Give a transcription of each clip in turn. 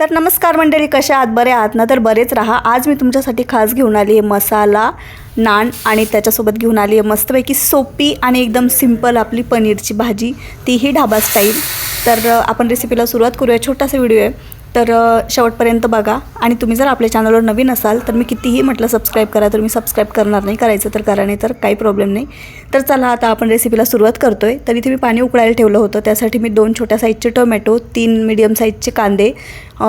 तर नमस्कार मंडळी कशा आहात? बरे आहात ना? तर बरेच राहा. आज मी तुमच्यासाठी खास घेऊन आली आहे मसाला नान आणि त्याच्यासोबत घेऊन आली आहे मस्तपैकी सोपी आणि एकदम सिंपल आपली पनीरची भाजी. तीही ढाबा स्टाईल तर आपण रेसिपीला सुरुवात करूया. छोटासा व्हिडिओ आहे. तर शेवटपर्यंत बघा. आणि तुम्ही जर आपल्या चॅनलवर नवीन असाल तर मी कितीही म्हटलं सबस्क्राईब करा तर मी सबस्क्राईब करणार नाही. करायचं तर करा नाही तर काही प्रॉब्लेम नाही. तर चला आता आपण रेसिपीला सुरुवात करतो आहे तर इथे मी पाणी उकळायला ठेवलं होतं. त्यासाठी मी दोन छोट्या साईजचे टोमॅटो तीन मिडियम साईजचे कांदे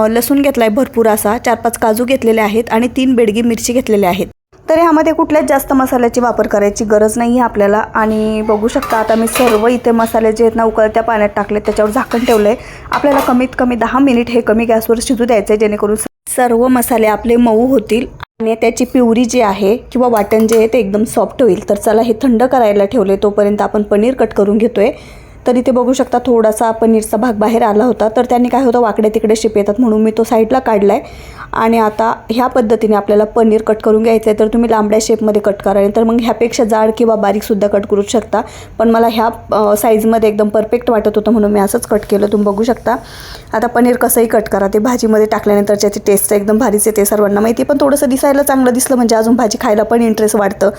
लसूण घेतला आहे भरपूर असा. चार पाच काजू घेतलेले आहेत आणि तीन बेडगी मिरची घेतलेल्या आहेत. तर ह्यामध्ये कुठल्याच जास्त मसाल्याची वापर करायची गरज नाही आहे आपल्याला. आणि बघू शकता आता मी सर्व इथे मसाले जे आहेत ना उकळत्या पाण्यात टाकले त्याच्यावर झाकण ठेवलं आहे आपल्याला कमीत कमी दहा मिनिट हे कमी गॅसवर शिजू द्यायचं आहे जेणेकरून सर्व मसाले आपले मऊ होतील. आणि त्याची पिवरी जी आहे किंवा वाटण जे आहे ते एकदम सॉफ्ट होईल. तर चला हे थंड करायला ठेवले तोपर्यंत आपण पनीर कट करून घेतोय. तर इथे बघू शकता थोडासा पनीरचा भाग बाहेर आला होता. तर त्यांनी काय होतं वाकडे तिकडे शिप येतात म्हणून मी तो साईडला काढला आहे आणि आता ह्या पद्धतीने आपल्याला पनीर कट करून घ्यायचं आहे तर तुम्ही लांबड्या शेपमध्ये कट करा तर मग ह्यापेक्षा जाड किंवा बारीकसुद्धा कट करू शकता. पण मला ह्या साईजमध्ये एकदम परफेक्ट वाटत होतं म्हणून मी असंच कट केलं. तुम्ही बघू शकता. आता पनीर कसंही कट करा. ते भाजीमध्ये टाकल्यानंतर त्याची टेस्ट एकदम भारीच येते सर्वांना माहिती. आहे. पण थोडंसं दिसायला चांगलं दिसलं म्हणजे अजून भाजी खायला पण इंटरेस्ट वाटतं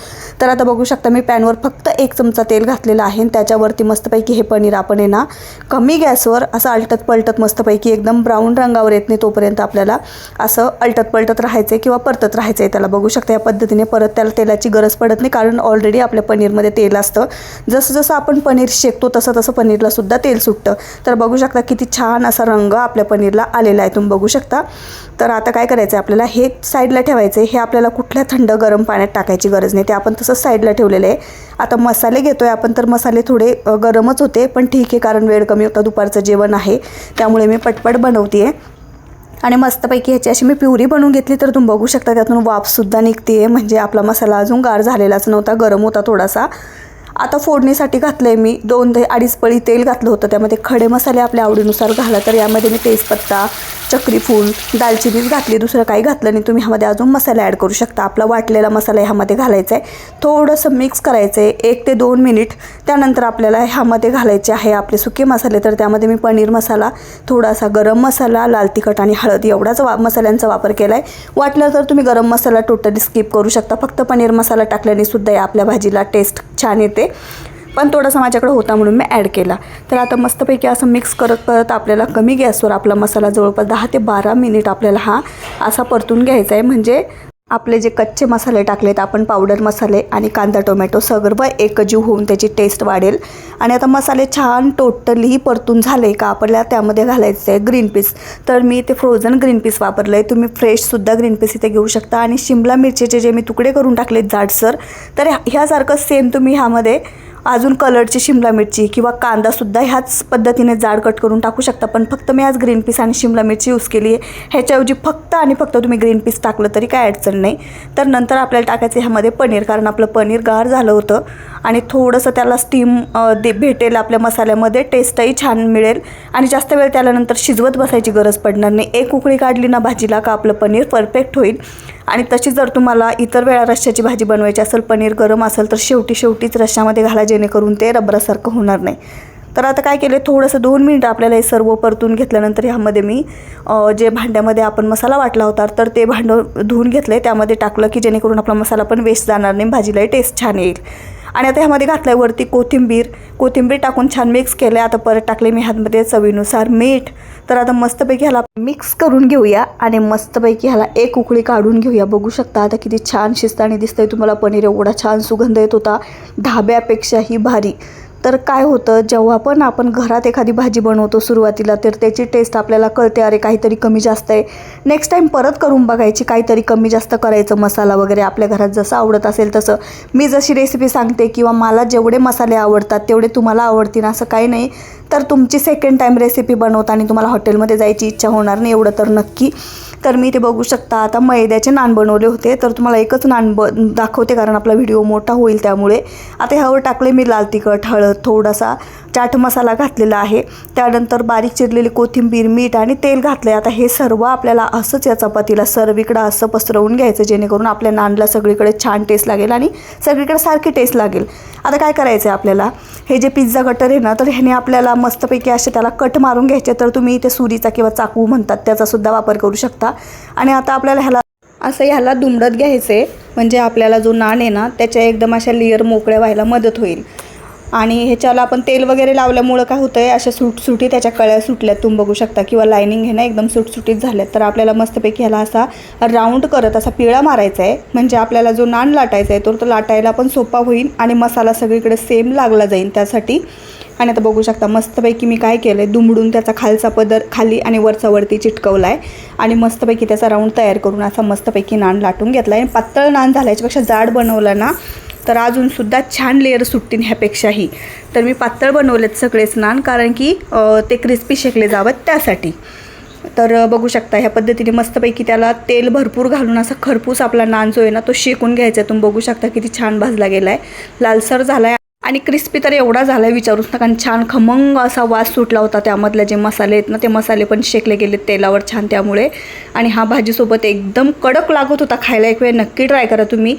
तर आता बघू शकता मी पॅनवर फक्त एक चमचा तेल घातलेलं आहे. आणि त्याच्यावरती मस्तपैकी हे पनीर आपण आहे ना कमी गॅसवर असं अलटत पलटत मस्तपैकी एकदम ब्राऊन रंगावर येत नाही तोपर्यंत आपल्याला असं अलटत पलटत राहायचं आहे किंवा परतत राहायचं आहे त्याला. बघू शकता या पद्धतीने परत त्याला तेलाची गरज पडत नाही कारण ऑलरेडी आपल्या पनीरमध्ये तेल असतं. जसं जसं आपण पनीर शेकतो तसं तसं पनीरला सुद्धा तेल सुटतं. तर बघू शकता किती छान असा रंग आपल्या पनीरला आलेला आहे. तुम्ही बघू शकता. तर आता काय करायचं आहे आपल्याला? हे साईडला ठेवायचं आहे हे आपल्याला कुठल्या थंड गरम पाण्यात टाकायची गरज नाही. ते आपण तसंच साईडला ठेवलेलं आहे. आता मसाले घेतो आहे आपण तर मसाले थोडे गरमच होते. पण ठीक आहे कारण वेळ कमी होता दुपारचं जेवण आहे त्यामुळे मी पटपट बनवते आहे आणि मस्तपैकी ह्याची अशी मी प्युरी बनवून घेतली तर तुम्ही बघू शकता त्यातून वाफसुद्धा निघते आहे म्हणजे आपला मसाला अजून गार झालेलाच नव्हता गरम होता थोडासा. आता फोडणीसाठी घातलं आहे मी दोन ते अडीच पळी तेल घातलं होतं त्यामध्ये खडे मसाले आपल्या आवडीनुसार घाला तर यामध्ये मी तेजपत्ता चक्रीफूल दालचिनीच घातली दुसरं काही घातलं नाही. तुम्ही ह्यामध्ये अजून मसाला ॲड करू शकता. आपला वाटलेला मसाला ह्यामध्ये घालायचा आहे थोडंसं मिक्स करायचं आहे एक ते दोन मिनिट त्यानंतर आपल्याला ह्यामध्ये घालायचे आहे आपले सुके मसाले. तर त्यामध्ये मी पनीर मसाला थोडासा गरम मसाला लाल तिखट आणि हळद एवढाच वा मसाल्यांचा वापर केला आहे वाटलं तर तुम्ही गरम मसाला टोटली स्किप करू शकता. फक्त पनीर मसाला टाकल्याने सुद्धा आपल्या भाजीला टेस्ट छान येते. पण थोडासा माझ्याकडे होता म्हणून मी ॲड केला. तर आता मस्तपैकी असं मिक्स करत करत आपल्याला कमी गॅसवर आपला मसाला जवळपास दहा ते बारा मिनिट आपल्याला हा असा परतून घ्यायचा आहे. म्हणजे आपले जे कच्चे मसाले टाकलेत आपण पावडर मसाले आणि कांदा टोमॅटो सर्व एकजीव होऊन त्याची टेस्ट वाढेल. आणि आता मसाले छान टोटली परतून झाले का आपल्याला त्यामध्ये घालायचं आहे ग्रीन पीस तर मी ते फ्रोझन ग्रीन पीस वापरलं आहे तुम्ही फ्रेशसुद्धा ग्रीन पीस इथे घेऊ शकता. आणि शिमला मिरचीचे जे मी तुकडे करून टाकलेत जाडसर तर ह्या- ह्यासारखं सेम तुम्ही ह्यामध्ये अजून कलरची शिमला मिरची किंवा कांदासुद्धा ह्याच पद्धतीने जाड कट करून टाकू शकता. पण फक्त मी आज ग्रीन पीस आणि शिमला मिरची यूज केली आहे. ह्याच्याऐवजी फक्त आणि फक्त तुम्ही ग्रीन पीस टाकलं तरी काय अडचण नाही. तर नंतर आपल्याला टाकायचं ह्यामध्ये पनीर कारण आपलं पनीर गार झालं होतं. आणि थोडंसं त्याला स्टीम दे भेटेल आपल्या मसाल्यामध्ये टेस्टही छान मिळेल. आणि जास्त वेळ त्याला नंतर शिजवत बसायची गरज पडणार नाही. एक उकळी काढली ना भाजीला का आपलं पनीर परफेक्ट होईल. आणि तशी जर तुम्हाला इतर वेळा रश्श्याची भाजी बनवायची असेल पनीर गरम असेल तर शेवटी शेवटीच रश्श्यामध्ये घाला जेणेकरून ते रबरासारखं होणार नाही. तर आता काय केलं थोडंसं दोन मिनटं आपल्याला हे सर्व परतून घेतल्यानंतर ह्यामध्ये मी जे भांड्यामध्ये आपण मसाला वाटला होता तर ते भांडं धुवून घेतलं आहे त्यामध्ये टाकलं की जेणेकरून आपला मसाला पण वेस्ट जाणार नाही भाजीलाही टेस्ट छान येईल. आणि आता ह्यामध्ये घातलं आहे वरती कोथिंबीर. कोथिंबीर टाकून छान मिक्स केलं आहे आता परत टाकले मी ह्यामध्ये चवीनुसार मीठ. तर आता मस्तपैकी ह्याला मिक्स करून घेऊया आणि मस्तपैकी ह्याला एक उकळी काढून घेऊया. बघू शकता आता किती छान शिजताना दिसतंय. तुम्हाला पनीर एवढा छान सुगंध येत होता. ढाब्यापेक्षाही भारी. तर काय होतं जेव्हा पण आपण घरात एखादी भाजी बनवतो सुरुवातीला तर त्याची टेस्ट आपल्याला कळते अरे काहीतरी कमी जास्त आहे. नेक्स्ट टाईम परत करून बघायची काहीतरी कमी जास्त करायचं मसाला वगैरे आपल्या घरात जसं आवडत असेल तसं. मी जशी रेसिपी सांगते किंवा मला जेवढे मसाले आवडतात तेवढे तुम्हाला आवडतील असं काही नाही. तर तुमची सेकंड टाईम रेसिपी बनवताना तुम्हाला हॉटेलमध्ये जायची इच्छा होणार नाही एवढं तर नक्की. तर मी ते बघू शकता. आता मैद्याचे नान बनवले होते तर तुम्हाला एकच नान ब दाखवते कारण आपला व्हिडिओ मोठा होईल त्यामुळे. आता ह्यावर टाकले मी लाल तिखट हळद थोडासा. चाट मसाला घातलेला आहे. त्यानंतर बारीक चिरलेली कोथिंबीर मीठ आणि तेल घातलं आहे आता हे सर्व आपल्याला असंच या चपातीला सर्वीकडं असं पसरवून घ्यायचं जेणेकरून आपल्या नानला सगळीकडे छान टेस्ट लागेल आणि सगळीकडे सारखी टेस्ट लागेल. आता काय करायचं आहे आपल्याला? हे जे पिझ्झा कटर आहे ना तर ह्याने आपल्याला मस्तपैकी असे त्याला कट मारून घ्यायचे तर तुम्ही इथे सुरीचा किंवा चाकू म्हणतात त्याचासुद्धा वापर करू शकता. आणि आता आपल्याला ह्याला असं ह्याला दुमडत घ्यायचं आहे म्हणजे आपल्याला जो नान आहे ना त्याच्या एकदम अशा लेअर मोकळ्या व्हायला मदत होईल. आणि ह्याच्याला आपण तेल वगैरे लावल्यामुळं काय होतं आहे अशा सुटसुटी त्याच्या कळ्या सुटल्यात तुम्ही बघू शकता. किंवा लायनिंग हे ना एकदम सुटसुटीत झाल्यात. तर आपल्याला मस्तपैकी ह्याला असा राऊंड करत असा पिळा मारायचा आहे म्हणजे आपल्याला जो नान लाटायचा आहे तो तर लाटायला पण सोपा होईल आणि मसाला सगळीकडे सेम लागला जाईल त्यासाठी. आणि आता बघू शकता मस्तपैकी मी काय केलं आहे दुमडून त्याचा खालचा पदर खाली आणि वरचा वरती चिटकवला आहे आणि मस्तपैकी त्याचा राऊंड तयार करून असा मस्तपैकी नान लाटून घेतला आहे आणि पातळ नान झाल्याच्यापेक्षा जाड बनवला ना तर अजूनसुद्धा छान लेअर सुटतील ह्यापेक्षाही. तर मी पातळ बनवलेत सगळेच नान कारण की ते क्रिस्पी शेकले जावेत त्यासाठी. तर बघू शकता ह्या पद्धतीने मस्तपैकी त्याला तेल भरपूर घालून असा खरपूस आपला नान जो आहे ना तो शेकून घ्यायचा आहे. तुम्ही बघू शकता किती छान भाजला गेला आहे लालसर झाला आहे आणि क्रिस्पी तर एवढा झाला आहे विचारूच ना कारण छान खमंग असा वास सुटला होता त्यामधले जे मसाले आहेत ना ते मसाले पण शेकले गेले तेलावर छान त्यामुळे. आणि हा भाजीसोबत एकदम कडक लागत होता खायला. एक वेळ नक्की ट्राय करा तुम्ही.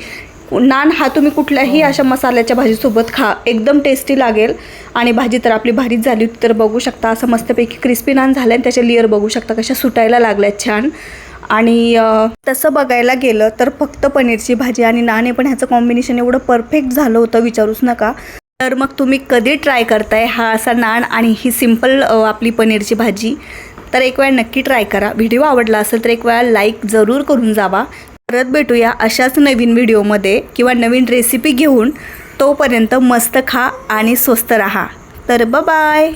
नान हा तुम्ही कुठल्याही अशा मसाल्याच्या भाजीसोबत खा. एकदम टेस्टी लागेल. आणि भाजी तर आपली भारीच झाली होती तर बघू शकता असं मस्तपैकी क्रिस्पी नान झालं आणि त्याचे लेअर बघू शकता कशा सुटायला लागल्यात छान. आणि तसं बघायला गेलं तर फक्त पनीरची भाजी आणि नान हे पण ह्याचं कॉम्बिनेशन एवढं परफेक्ट झालं होतं विचारूच नका. तर मग तुम्ही कधी ट्राय करताय हा असा नान आणि ही सिंपल आपली पनीरची भाजी. तर एक वेळा नक्की ट्राय करा. व्हिडिओ आवडला असेल तर एक वेळा लाईक जरूर करून जावा. परत भेटूया अशाच नवीन व्हिडिओमध्ये किंवा नवीन रेसिपी घेऊन तोपर्यंत मस्त खा आणि स्वस्त राहा. तर बाय